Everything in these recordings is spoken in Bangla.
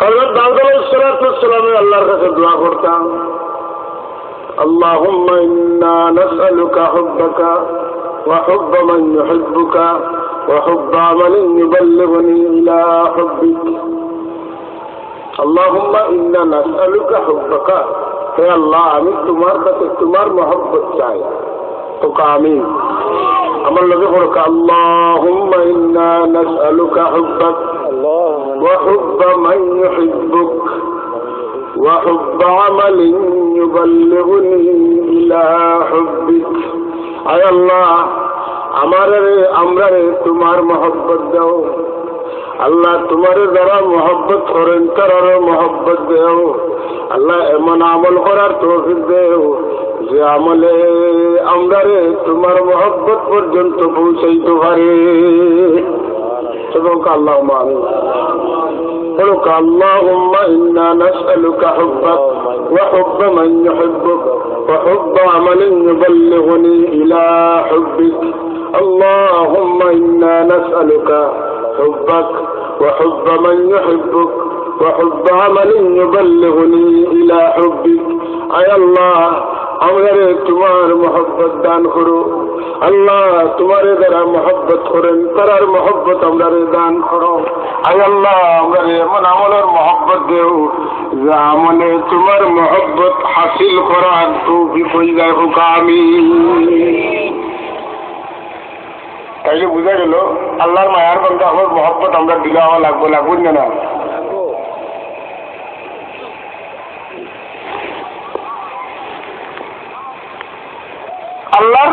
হজরত দাউদ আলাইসালামে আল্লাহর কাছে দোয়া করতাম اللهم إنا نسألك حبك وحب من يحبك وحب عمل يبلغني إلى حبك اللهم إنا نسألك حبك হে আল্লাহ আমি তোমার কাছে তোমার মহব্বত চাই তো আমি আমার লোকে পড়ক আল্লাহুম্মা ইন্না নাসআলুকা হুব্বাক وحب من يحبك وحب عمل يبلغني إلى حبك আয় আল্লাহ আমার আমরা তোমার মহব্বত দাও আল্লাহ তোমার যারা মহব্বত করেন তার মহব্বত দেও আল্লাহ এমন আমল করার তৌফিক দেও যে আমলে আমরা তোমার মহব্বত পর্যন্ত পৌঁছাইতে পারে এবং আল্লাহ আমি قلك اللهم إنا نسألك حبك وحب من يحبك وحب عمل يبلغني إلى حبك اللهم إنا نسألك حبك وحب من يحبك وحب عمل يبلغني إلى حبك أي الله আমাদের তোমার মহব্বত দান করো আল্লাহ, তোমার যারা মহব্বত করেন, তারার মহব্বত আমরা দান করো। আই আল্লাহ আমরা এমন আমলের মহব্বত দেও, যে আমলে তোমার মহব্বত হাসিল করার তৌফিক হয়ে যায় হোক আমি তাইলে বুঝা গেল, আল্লাহর মায়ার বন্ধু আমার মহব্বত আমরা দিলে আমার লাগবো লাগবো না? আল্লাহ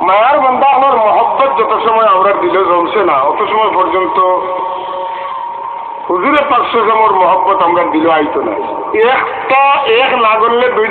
মায়ার বন্ধা আমার মহব্বত যত সময় আমরা দিলে জমছে না, অত সময় পর্যন্ত হুজুরে পাঁচশো জমর মহব্বত আমরা দিল আইতো না। একটা এক না করলে দুই